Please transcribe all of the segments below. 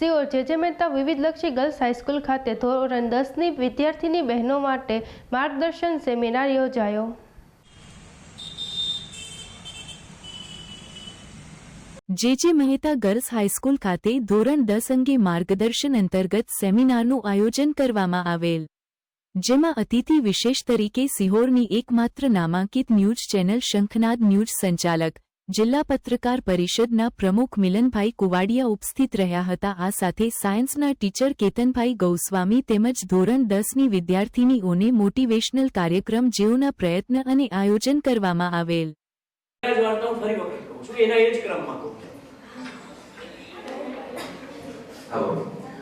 સિયોર જે Mehta વિવિધલક્ષી girls high school ખાતે ધોરણ દસની વિદ્યાર્થીની બહેનો માટે માર્ગદર્શન સેમિનાર યોજાયો. જે જે મહેતા ગર્લ્સ હાઈસ્કૂલ ખાતે ધોરણ દસ અંગે માર્ગદર્શન અંતર્ગત સેમિનારનું આયોજન કરવામાં આવેલ, જેમાં અતિથિ વિશેષ તરીકે સિહોરની એકમાત્ર નામાંકિત ન્યૂઝ ચેનલ શંખનાદ ન્યૂઝ સંચાલક જિલ્લા પત્રકાર પરિષદના પ્રમુખ મિલનભાઈ કુવાડિયા ઉપસ્થિત રહ્યા હતા. આ સાથે સાયન્સના ટીચર કેતનભાઈ ગૌસ્વામી તેમજ ધોરણ દસની વિદ્યાર્થીનીઓને મોટિવેશનલ કાર્યક્રમ જેઓના પ્રયત્ન અને આયોજન કરવામાં આવેલ.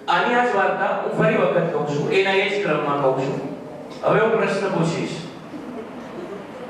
આની આ જ વાર્તા હું ફરી વખત કહું છું. એના એ જ ક્રમમાં કહું છું. હવે હું પ્રશ્ન પૂછીશ.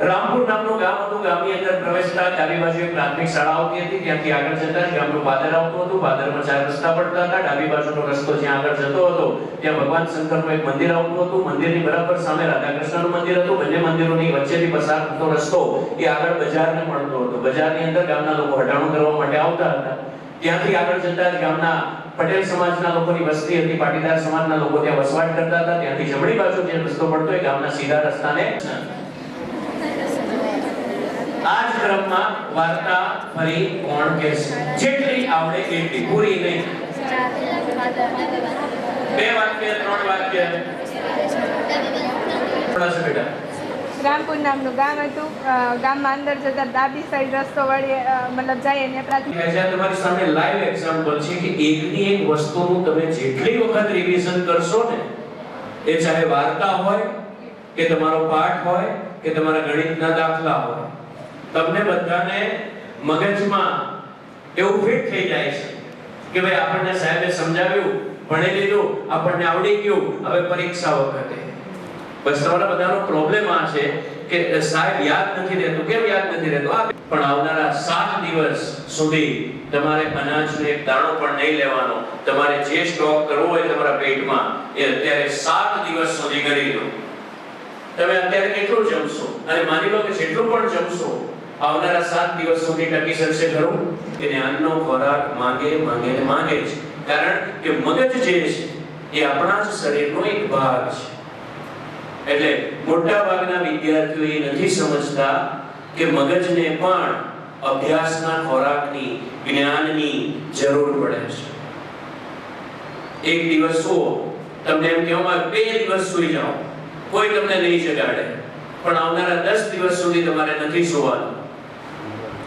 રામપુર નામનું ગામ હતું. ગામની અંદર પ્રવેશતા ડાબી બાજુ એક પ્રાથમિક શાળા આવતી હતી. ત્યાંથી આગળ જતા જ ગામનું પાદર આવતું હતું. પાદરમાં ચાર રસ્તા પડતા હતા. ડાબી બાજુનો રસ્તો જ્યાં આગળ જતો હતો, ત્યાં ભગવાન શંકરનું એક મંદિર આવતું હતું. મંદિરની બરાબર સામે રાધાકૃષ્ણનું મંદિર હતું. બંને મંદિરોની વચ્ચેથી પસાર થતો રસ્તો એ આગળ બજારને મળતો હતો. બજારની અંદર ગામના લોકો હટાણું કરવા માટે આવતા હતા. ત્યાંથી આગળ જતા જ ગામના પટેલ સમાજના લોકોની વસ્તી હતી. પાટીદાર સમાજના લોકો ત્યાં વસવાટ કરતા હતા. ત્યાંથી જમણી બાજુ જે રસ્તો પડતો એ ગામના સીધા રસ્તાને આ જ ક્રમમાં વાર્તા ફરી કોણ કહેશે? જેટલી આવડે એટલી. પૂરી નહીં. બે વાક્ય ત્રણ વાક્ય. થોડા બેટા. રામપુર નામનું ગામ હતું. ગામમાં અંદર જતા ડાબી સાઈડ રસ્તો વળી મતલબ જાય અને પ્રાથમિક જ્યાં તમારી સામે લાઈવ એક્ઝામ્પલ છે કે એકની એક વસ્તુનું તમે જેટલી વખત રિવિઝન કરશો ને એ ચાહે વાર્તા હોય કે તમારો પાઠ હોય કે તમારા ગણિતના દાખલા હોય તમને બધાને મગજમાં એવું ફિટ થઈ જાય છે કે ભાઈ આપણને સાહેબે સમજાવ્યું, ભણી લીધું, આપણને આવડી ગયું, હવે પરીક્ષા વખતે. બસ તમારા બધાનો પ્રોબ્લેમ આ છે કે સાહેબ યાદ નથી રહેતું. કેમ યાદ નથી રહેતું? પણ આવનારા સાત દિવસ સુધી તમારે અનાજનો એક દાણો પણ નહીં લેવાનો. તમારે જે સ્ટોક કરવો હોય તમારા પેટમાં, એ અત્યારે સાત દિવસ સુધી કરી લો. તમે અત્યારે કેટલું જમશો? અને માની લો કે જેટલું પણ જમશો આવનારા સાત દિવસ સુધી ટકી શકશે ખરું? કે અન્નનો ખોરાક માંગે માંગે ને માંગે છે કારણ કે મગજ જે છે, એ આપણા જ શરીરનો એક ભાગ છે. એટલે મોટા ભાગના વિદ્યાર્થીઓ એ નથી સમજતા કે મગજને પણ અભ્યાસના ખોરાકની, જ્ઞાનની જરૂર પડે છે. એક દિવસ સુવો તમને એમ કહેવામાં બે દિવસ સુઈ જાઓ. કોઈ તમને નહીં જગાડે. પણ આવનારા દસ દિવસ સુધી તમારે નથી સુવાનું.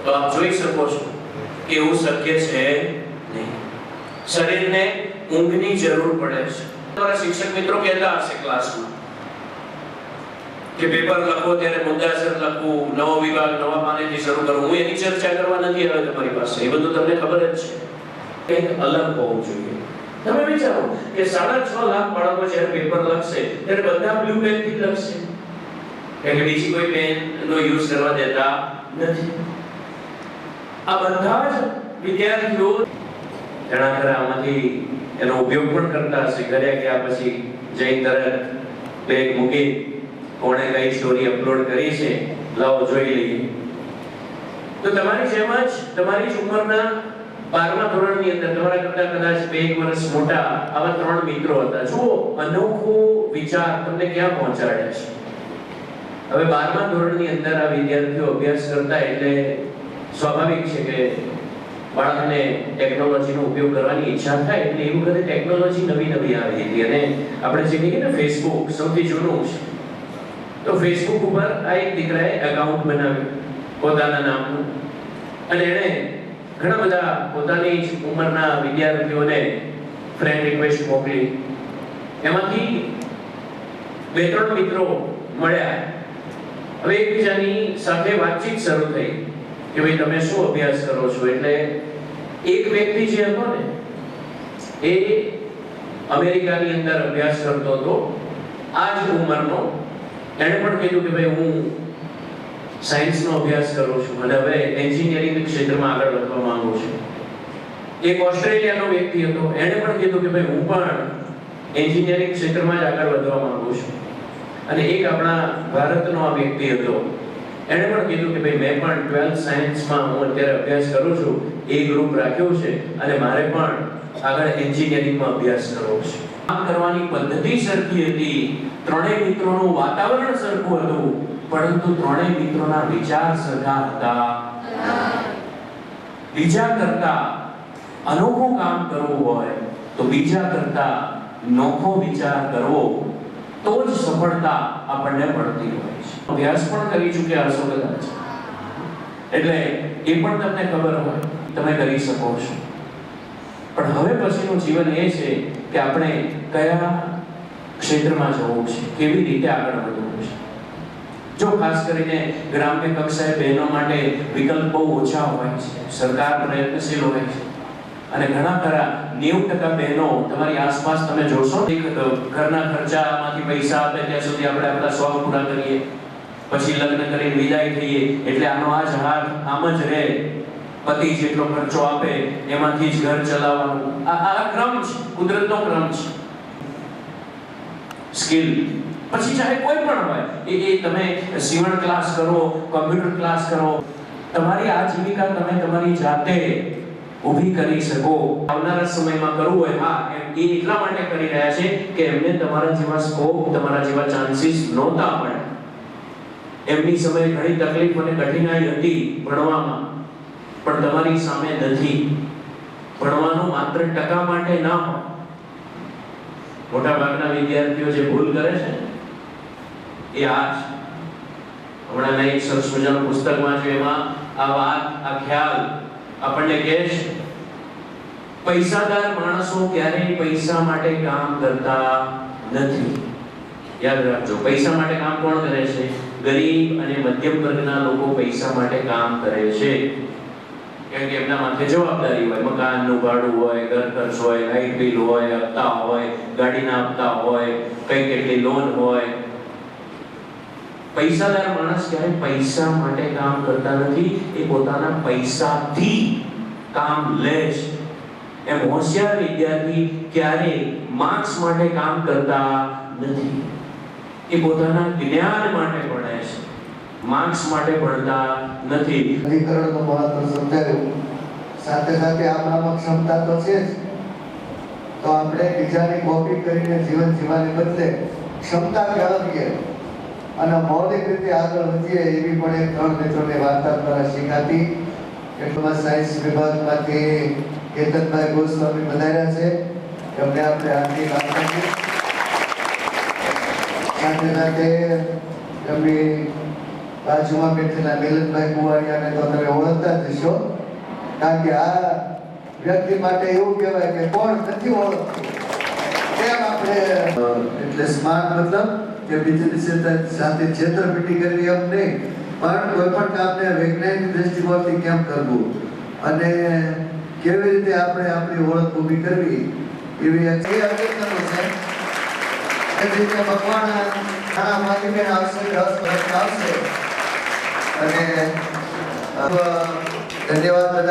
તો આપ જોઈ શકો છો કે એવું શક્ય છે નહીં. શરીરને ઊંઘની જરૂર પડે છે. તમારા શિક્ષક મિત્રો કહેતા હશે ક્લાસમાં કે પેપર લખો ત્યારે મુદ્દાસર લખવું, નવો વિભાગ, નવા પાનેથી શરૂ કરવું. હું એની ચર્ચા કરવા નથી આવ્યો તમારી પાસે. એ બધું તમને ખબર જ છે. કંઈક અલગ હોવું જોઈએ. તમે વિચારો કે સાડા છ લાખ બાળકો જ્યારે પેપર લખશે, ત્યારે બધા બ્લુ પેનથી લખશે. કે બીજી કોઈ પેન નો યુઝ કરવા દેતા નથી. આ બધા જ વિદ્યાર્થીઓ ઘણા ખરા આમાંથી એનો ઉપયોગ પણ કરતા હશે. ઘરે ગયા પછી જઈ તરત બેગ મૂકી કોણે કઈ સ્ટોરી અપલોડ કરી છે, લાવો જોઈ લઈએ. તો તમારી જેમ જ તમારી જ ઉંમરના બારમા ધોરણની અંદર તમારા કરતા કદાચ બે એક વર્ષ મોટા આવા ત્રણ મિત્રો હતા. જુઓ, અનોખો વિચાર તમને ક્યાં પહોંચાડે છે? હવે બારમા ધોરણની અંદર આ વિદ્યાર્થીઓ અભ્યાસ કરતા એટલે સ્વાભાવિક છે કે બાળકને ટેકનોલોજીનો ઉપયોગ કરવાની ઈચ્છા થાય એટલે એ વખતે ટેકનોલોજી નવી નવી આવી હતી અને આપણે જે કહીએ ને ફેસબુક સૌથી જૂનું છે. તો ફેસબુક ઉપર આ એક દીકરાએ એકાઉન્ટ બનાવ્યું પોતાના નામનું. અને એણે ઘણા બધા પોતાની જ ઉંમરના વિદ્યાર્થીઓને ફ્રેન્ડ રિક્વેસ્ટ મોકલી. એમાંથી બે ત્રણ મિત્રો મળ્યા. હવે એકબીજાની સાથે વાતચીત શરૂ થઈ. કે ભાઈ તમે શું અભ્યાસ કરો છો? એટલે એક વ્યક્તિ જે હતો ને, એ અમેરિકાની અંદર અભ્યાસ કરતો હતો. આ જ ઉંમરનો એણે પણ કીધું કે ભાઈ હું સાયન્સનો અભ્યાસ કરું છું અને હવે એન્જિનિયરિંગ ક્ષેત્રમાં આગળ વધવા માંગુ છું. એક ઓસ્ટ્રેલિયાનો વ્યક્તિ હતો. એણે પણ કીધું કે ભાઈ હું પણ એન્જિનિયરિંગ ક્ષેત્રમાં જ આગળ વધવા માંગુ છું. અને એક આપણા ભારતનો આ વ્યક્તિ હતો. એણે પણ કીધું કે ભાઈ, મેં પણ ટ્વેલ્થ સાયન્સમાં હું અત્યારે અભ્યાસ કરું છું, એ ગ્રુપ રાખ્યો છે અને મારે પણ આગળ એન્જિનિયરિંગમાં અભ્યાસ કરવો છે. કામ કરવાની પદ્ધતિ સરખી હતી. ત્રણેય મિત્રોનું વાતાવરણ સરખું હતું, પરંતુ ત્રણેય મિત્રોના વિચાર સરખા હતા. બીજા કરતા અનોખું કામ કરવું હોય, તો બીજા કરતા નોખો વિચાર કરવો, તો જ સફળતા આપણને મળતી હોય. અભ્યાસ પણ કરી ચૂક્યા હશો કદાચ. એટલે એ પણ તમને ખબર હોય, તમે કરી શકો છો. પણ હવે પછીનું જીવન એ છે કે આપણે કયા ક્ષેત્રમાં જવું છે, કેવી રીતે આગળ વધવું છે. જો ખાસ કરીને ગ્રામ્ય કક્ષાએ બહેનો માટે વિકલ્પ બહુ ઓછા હોય છે, સરકાર પ્રયત્નશીલ હોય છે, અને ઘણા ખરા નેવું ટકા બહેનો તમારી આસપાસ તમે જોશો ઘરના ખર્ચામાંથી પૈસા આપે ત્યાં સુધી આપણે આપણા શોખ પૂરા કરીએ. પછી લગ્ન કરીને વિદાય થઈએ, એટલે આનો આ જ હાથ આમ જ રહે. પતિ જેટલો ખર્ચો આપે, એમાંથી જ ઘર ચલાવવાનું. આ આ ક્રમ છે, કુદરતનો ક્રમ છે. સ્કિલ પછી ચાહે કોઈ પણ હોય, એ એ તમે સીવણ ક્લાસ કરો કમ્પ્યુટર ક્લાસ કરો, તમારી આજીવિકા તમે તમારી જાતે ઊભી કરી શકો. આવનારા સમયમાં કરવું હોય, હા, એમ એ એટલા માટે કરી રહ્યા છે કે એમને તમારા જેવા સ્કોપ તમારા જેવા ચાન્સીસ નહોતા મળે. એમની સમયે ઘણી તકલીફ અને કઠિનાઈ હતી ભણવામાં. પણ તમારી સામે નથી. ભણવાનું માત્ર ટકા માટે ના હોય. મોટા ભાગના વિદ્યાર્થીઓ જે ભૂલ કરે છે એ આજ હમણાં મેં એક સરસ મજાનું પુસ્તક એમાં આ વાત, આ ખ્યાલ આપણને કહે છે, પૈસાદાર માણસો ક્યારેય પૈસા માટે કામ કરતા નથી. યાદ રાખજો, પૈસા માટે કામ કોણ કરે છે? ગરીબ અને મધ્યમ વર્ગના લોકો પૈસા માટે કામ કરે છે. કેમ કે એમના માથે જવાબદારી હોય મકાનનું ભાડું હોય, ઘર ખર્ચ હોય લાઇટ બિલ હોય, હપ્તા હોય, ગાડીના હપ્તા હોય, કઈ કેટલી લોન હોય. પૈસાદાર માણસ ક્યારે પૈસા માટે કામ કરતા નથી, એ પોતાના પૈસાથી કામ લે છે. એમ હોશિયાર વિદ્યાર્થી ક્યારે માર્ક્સ માટે કામ કરતા નથી. એ પોતાના જ્ઞાન માટે ભણે છે. માર્ક્સ માટે ભણતા નથી. અધિકરણનો મહત્વ સમજાયું સાથે સાથે આપણામાં ક્ષમતા તો છે જ. તો આપણે બીજાની કોપી કરીને જીવન જીવવાને બદલે ક્ષમતા કેળવીએ અને મૌલિક રીતે આગળ વધીએ એવી પણ એક ત્રણ મિત્રોની વાર્તા દ્વારા શીખાતી એટલું સાયન્સ વિભાગમાંથી કેતનભાઈ ગોસ્વામી વધાર્યા છે. એમને આપણે હાર્દિક આભાર. સાથે સાથે એમની બાજુમાં બેઠેલા મિલનભાઈ કુવાડિયાને તો તમે ઓળખતા જ હશો. કારણ કે આ વ્યક્તિ માટે એવું કહેવાય કે કોણ નથી ઓળખતું. કેમ આપણે? એટલે સ્માર્ટ મતલબ કે બીજી સાથે- છેતરપીટી કરવી એમ નહીં. પણ કોઈ પણ કામને વૈજ્ઞાનિક દ્રષ્ટિકોણથી કેમ કરવું? અને કેવી રીતે આપણે આપણી ઓળખ ઊભી કરવી? એવી એ અગત્યનું છે. એ જ રીતે ભગવાન ઘણા માલિકે આવશે રસ આવશે. અને ધન્યવાદ બધા.